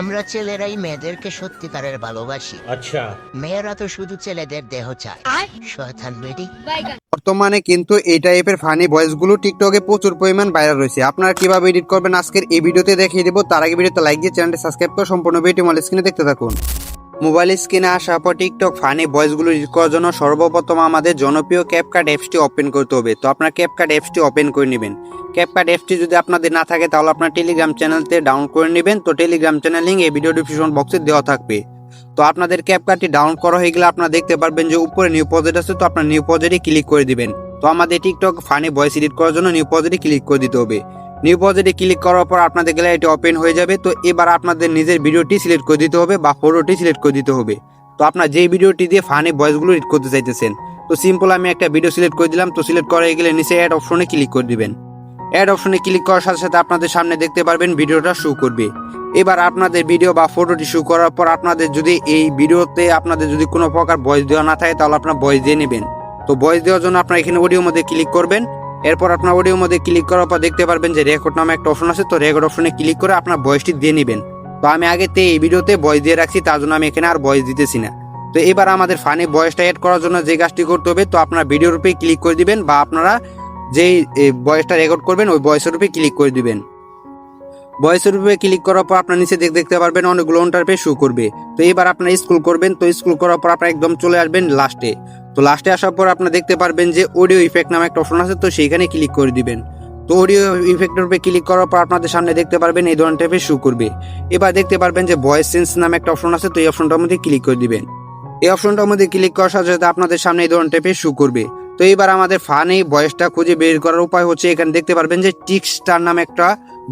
আমরা ছেলেরাই মেয়েদেরকে সত্যিকারের ভালোবাসি। আচ্ছা। মেয়েরা তো শুধু ছেলেদের দেহ চায়। বর্তমানে কিন্তু এই টাইপের ফানি ভয়েসগুলো টিকটকে প্রচুর পরিমাণ ভাইরাল রয়েছে। আপনারা কীভাবে এডিট করবেন আজকের এই ভিডিওতে দেখিয়ে দেবো। তার আগে ভিডিওতে লাইক দিয়ে চ্যানেলটি সাবস্ক্রাইব করে সম্পূর্ণ ভিডিও মলে স্ক্রিনে দেখতে থাকুন। মোবাইল স্ক্রিনে আসার পর টিকটক, ফানি ভয়েসগুলো এডিট করার জন্য সর্বপ্রথম আমাদের জনপ্রিয় ক্যাপকার্ড অ্যাপসটি ওপেন করতে হবে। তো আপনার ক্যাপকার্ড অ্যাপসটি ওপেন করে নেবেন। ক্যাপকার্ড অ্যাপসটি যদি আপনাদের না থাকে, তাহলে আপনার টেলিগ্রাম চ্যানেলতে ডাউনলোড করে নেবেন। তো টেলিগ্রাম চ্যানেল লিঙ্ক এই ভিডিও ডিসক্রিপশন বক্সে দেওয়া থাকবে। তো আপনাদের ক্যাপকার্ডটি ডাউনলোড করা হয়ে গেলে আপনারা দেখতে পারবেন যে উপরে নিউ প্রজেক্ট আছে, তো আপনার নিউ প্রজেক্টে ক্লিক করে দিবেন। তো আমাদের টিকটক, ফানি ভয়েস এডিট করার জন্য নিউ প্রজেক্টে ক্লিক করে দিতে হবে। নিউ প্রজেক্টে ক্লিক করার পর আপনাদের গ্যালারিটি ওপেন হয়ে যাবে। তো এবার আপনাদের নিজের ভিডিওটি সিলেক্ট করে দিতে হবে বা ফটোটি সিলেক্ট করে দিতে হবে। তো আপনার যেই ভিডিওটি দিয়ে ফানি ভয়েসগুলো এডিট করতে চাইতেছেন, তো সিম্পল আমি একটা ভিডিও সিলেক্ট করে দিলাম। তো সিলেক্ট করে গেলে নিচে অ্যাড অপশনে ক্লিক করে দিবেন। অ্যাড অপশনে ক্লিক করার সাথে সাথে আপনাদের সামনে দেখতে পারবেন ভিডিওটা শো করবে। এবার আপনাদের ভিডিও বা ফটোটি শো করার পর আপনাদের যদি এই ভিডিওতে আপনাদের যদি কোনো প্রকার ভয়েস দেওয়া না থাকে, তাহলে আপনার ভয়েস দিয়ে নেবেন। তো ভয়েস দেওয়ার জন্য আপনার এখানে অডিও মধ্যে ক্লিক করবেন। এরপর আপনার অডিও মধ্যে ক্লিক করার পর দেখতে পারবেন যে রেকর্ড নামে একটা অপশন আছে, তো রেকর্ড অপশনে ক্লিক করে আপনার ভয়েসটি দিয়ে নেবেন। তো আমি আগেতে এই ভিডিওতে ভয়েস দিয়ে রাখছি, তার জন্য আমি এখানে আর ভয়েস দিতেছি না। তো এবার আমাদের ফানি ভয়েসটা অ্যাড করার জন্য যে কাজটি করতে হবে, তো আপনার ভিডিওর উপরে ক্লিক করে দিবেন বা আপনারা যেই ভয়েসটা রেকর্ড করবেন, ওই ভয়েসের উপরে ক্লিক করে দিবেন। ভয়েসের উপরে ক্লিক করার পর আপনার নিচে দেখ- দেখতে পারবেন অনেকগুলো ইন্টারফেস শো করবে। তো এবার আপনার স্কুল করবেন, তো স্কুল করার পর আপনার একদম চলে আসবেন লাস্টে তো লাস্টে আসার পর আপনার দেখতে পারবেন যে অডিও ইফেক্ট নামে একটা অপশন আছে, তো সেইখানে ক্লিক করে দিবেন। তো অডিও ইফেক্টের উপরে ক্লিক করার পর আপনাদের সামনে দেখতে পারবেন এই ধরনের টাইপের শো করবে। এবার দেখতে পারবেন যে ভয়েস সেন্স নামে একটা অপশন আছে, তো এই অপশনটার মধ্যে ক্লিক করে দিবেন। এই অপশনটার মধ্যে ক্লিক করার সাথে সাথে আপনাদের সামনে এই ধরনের টাইপের শো করবে। তো এবার আমাদের ফানি ভয়েসটা খুঁজে বের করার উপায় হচ্ছে এখানে দেখতে পারবেন যে টিক স্টার নামে একটা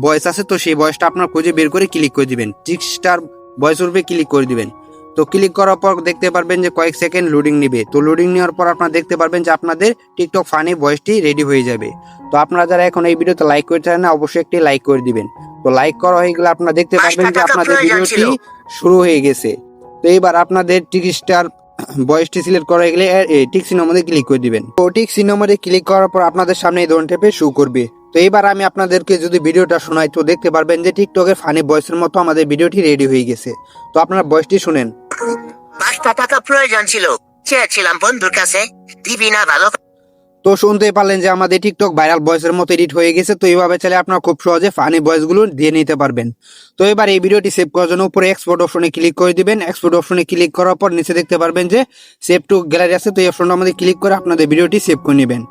ভয়েস আছে, তো সেই ভয়েসটা আপনার খুঁজে বের করে ক্লিক করে দিবেন। টিক স্টার ভয়েসের উপরে ক্লিক করে দিবেন। তো ক্লিক করার পর দেখতে পারবেন যে কয়েক সেকেন্ড লোডিং নেবে। তো লোডিং নেওয়ার পর আপনারা দেখতে পারবেন যে আপনাদের টিকটক ফানি ভয়েসটি রেডি হয়ে যাবে। তো আপনারা যারা এখন এই ভিডিওতে লাইক করতে চান না অবশ্যই একটি লাইক করে দিবেন। তো লাইক করা হয়ে গেলে আপনারা দেখতে পারবেন যে আপনাদের ভিডিওটি শুরু হয়ে গেছে। তো এবার আপনাদের টিক স্টার ভয়েসটি সিলেক্ট করা গেলে টিক মধ্যে ক্লিক করে দিবেন। তো টিক মধ্যে ক্লিক করার পর আপনাদের সামনে এই ধরনের টাইপের শো করবে। তো এবার আমি আপনাদেরকে যদি ভিডিওটা শোনাই তো দেখতে পারবেন যে টিকটকের ফানি ভয়েসের মতো আমাদের ভিডিওটি রেডি হয়ে গেছে। তো আপনারা ভয়েসটি শুনেন। পাঁচটা তো শুনতে পারলেন যে আমাদের টিকটক ভাইরাল ভয়েসের মতো এডিট হয়ে গেছে, তো এইভাবে চাইলে আপনারা খুব সহজে ফানি ভয়েসগুলো দিয়ে নিতে পারবেন। তো এবার এই ভিডিওটি সেভ করার জন্য উপরে এক্সপোর্ট অপশনে ক্লিক করে দিবেন। এক্সপোর্ট অপশনে ক্লিক করার পর নিচে দেখতে পারবেন যে সেভ টু গ্যালারি আছে, তো এই অপশনটা আমাদের ক্লিক করে আপনাদের ভিডিওটি সেভ করে নেবেন।